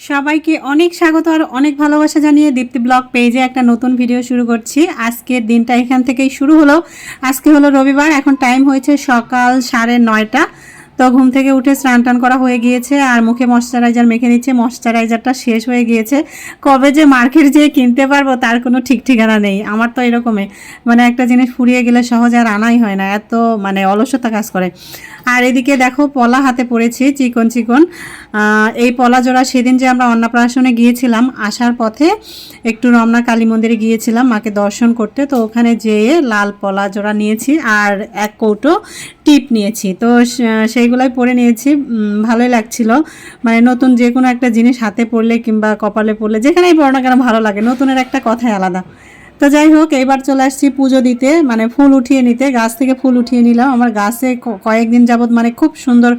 সবাইকে অনেক স্বাগত আর অনেক ভালোবাসা জানিয়ে দীপ্তি ব্লগ পেজে একটা নতুন ভিডিও শুরু করছি। আজকের দিনটা এখান থেকেই শুরু হলো। আজকে হলো রবিবার, এখন টাইম হয়েছে সকাল সাড়ে নয়টা। তো ঘুম থেকে উঠে স্নান টান করা হয়ে গিয়েছে আর মুখে ময়শ্চারাইজার মেখে নিচ্ছে। ময়শ্চারাইজারটা শেষ হয়ে গিয়েছে। কবে যে মার্কেট যেয়ে কিনতে পারব তার কোনো ঠিক ঠিকানা নেই। আমার তো এরকমই। মানে একটা জিনিস ফুরিয়ে গেলে সহজে আর আনাই হয় না। এত মানে অলসতা কাজ করে। আর এদিকে দেখো, পলা হাতে পড়েছি চিকন চিকন। এই পলা জোড়া সেদিন যে আমরা অন্নপ্রাশনে গিয়েছিলাম, আসার পথে একটু রমনা কালী মন্দিরে গিয়েছিলাম মাকে দর্শন করতে। তো ওখানে যেয়ে লাল পলা জোড়া নিয়েছি আর এক কৌটো টিপ নিয়েছি। তো সেইগুলাই পরে নিয়েছি। ভালোই লাগছিল। মানে নতুন যে কোনো একটা জিনিস হাতে পড়লে কিংবা কপালে পড়লে যেখানেই পড়ো না কেন ভালো লাগে। নতুনের একটা কথাই আলাদা। তো যাই হোক, এইবার চলে আসছি পুজো দিতে। মানে ফুল উঠিয়ে নিতে। গাছ থেকে ফুল উঠিয়ে নিলাম। আমার গাছে কয়েকদিন যাবৎ মানে খুব সুন্দর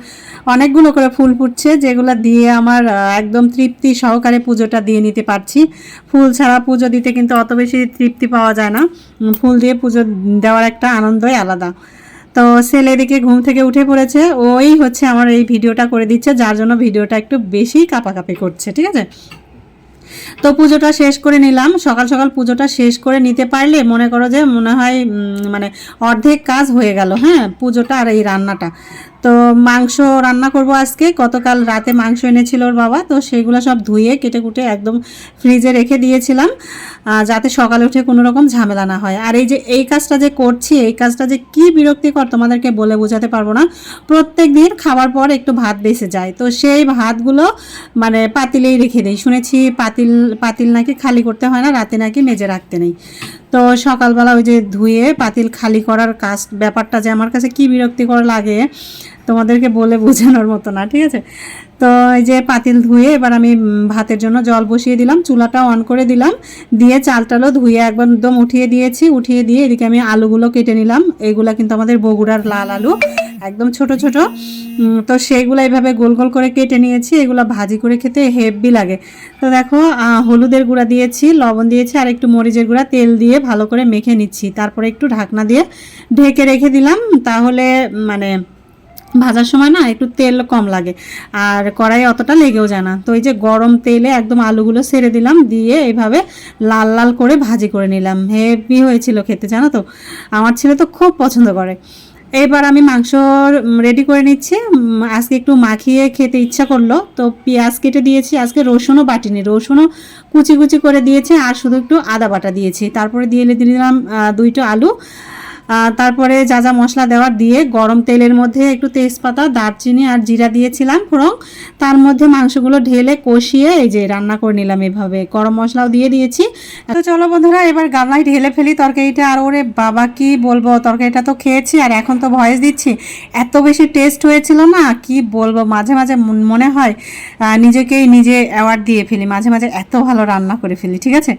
অনেকগুলো করে ফুল ফুটছে, যেগুলো দিয়ে আমার একদম তৃপ্তি সহকারে পুজোটা দিয়ে নিতে পারছি। ফুল ছাড়া পুজো দিতে কিন্তু অত বেশি তৃপ্তি পাওয়া যায় না। ফুল দিয়ে পুজো দেওয়ার একটা আনন্দই আলাদা। তো ছেলে এদিকে ঘুম থেকে উঠে পড়েছে। ওই হচ্ছে আমার এই ভিডিওটা করে দিচ্ছে, যার জন্য ভিডিওটা একটু বেশি কাপাকাপি করছে, ঠিক আছে? তো পুজোটা শেষ করে নিলাম। সকাল সকাল পুজোটা শেষ করে নিতে পারলে মনে করো যে মনে হয় মানে অর্ধেক কাজ হয়ে গেল হ্যাঁ? পুজোটা আর এই রান্নাটা। তো মাংস রান্না করব আজকে। গতকাল রাতে মাংস এনেছিল ওর বাবা, তো সেগুলো সব ধুয়ে কেটে কুটে একদম ফ্রিজে রেখে দিয়েছিলাম যাতে সকালে উঠে কোনো রকম ঝামেলা না হয়। আর এই যে এই কাজটা যে করছি, এই কাজটা যে কি বিরক্তিকর তোমাদেরকে বলে বোঝাতে পারব না। প্রত্যেক দিন খাবার পর একটু ভাত বেঁচে যায়, তো সেই ভাতগুলো মানে পাতিলেই রেখে দিই। শুনেছি পাতিল পাতিল নাকি খালি করতে হয় না, রাতে নাকি মেজে রাখতে নেই। তো সকালবেলা ওই যে ধুয়ে পাতিল খালি করার কাজ, ব্যাপারটা যে আমার কাছে কি বিরক্তিকর লাগে তোমাদেরকে বলে বোঝানোর মতো না, ঠিক আছে? তো এই যে পাতিল ধুয়ে এবার আমি ভাতের জন্য জল বসিয়ে দিলাম, চুলাটা অন করে দিলাম, দিয়ে চালটালও ধুয়ে একবার একদম উঠিয়ে দিয়েছি, উঠিয়ে দিয়ে এদিকে আমি আলুগুলো কেটে নিলাম, এগুলা কিন্তু আমাদের বগুড়ার লাল আলু, একদম ছোট ছোট তো সেগুলো এইভাবে গোল গোল করে কেটে নিয়েছি, এগুলো ভাজি করে খেতে হেভি লাগে। তো দেখো হলুদের গুঁড়া দিয়েছি, লবণ দিয়েছি, আর একটু মরিচের গুঁড়া, তেল দিয়ে ভালো করে মেখে নিচ্ছি। তারপরে একটু ঢাকনা দিয়ে ঢেকে রেখে দিলাম, তাহলে মানে ভাজার সময় না একটু তেল কম লাগে। আর কড়াই অতটা লেগেও যায় না। তো এই যে গরম তেলে একদম আলুগুলো সেরে দিলাম, দিয়ে এইভাবে লাল লাল করে ভাজি করে নিলাম। হেভি হয়েছিল খেতে, জানো তো? আমার ছেলে তো খুব পছন্দ করে। এবার আমি মাংস রেডি করে নিচ্ছি। আজকে একটু মাখিয়ে খেতে ইচ্ছা করল। তো পেঁয়াজ কেটে দিয়েছি। আজকে রসুনও বাটিনি। রসুনও কুচি কুচি করে দিয়েছি। আর শুধু একটু আদা বাটা দিয়েছি। তারপরে দিয়ে দিলাম দুইটা আলু। তারপরে যা যা মশলা দেওয়ার দিয়ে গরম তেলের মধ্যে একটু তেজপাতা, দারচিনি আর জিরা দিয়েছিলাম ফোড়ন। তার মধ্যে মাংসগুলো ঢেলে কষিয়ে এই যে রান্না করে নিলাম এভাবে। গরম মশলাও দিয়ে দিয়েছি। তো চলো বন্ধুরা, এবার গামলায় ঢেলে ফেলি তরকারিটা। আর ওরে বাবা, কি বলব, তরকারিটা তো খেয়েছি আর এখন তো ভয়েস দিচ্ছি। এত বেশি টেস্ট হয়েছিল না, কি বলব, মাঝে মাঝে মনে হয় নিজেকেই নিজে অ্যাওয়ার্ড দিয়ে ফেলি। মাঝে মাঝে এত ভালো রান্না করে ফেলি, ঠিক আছে?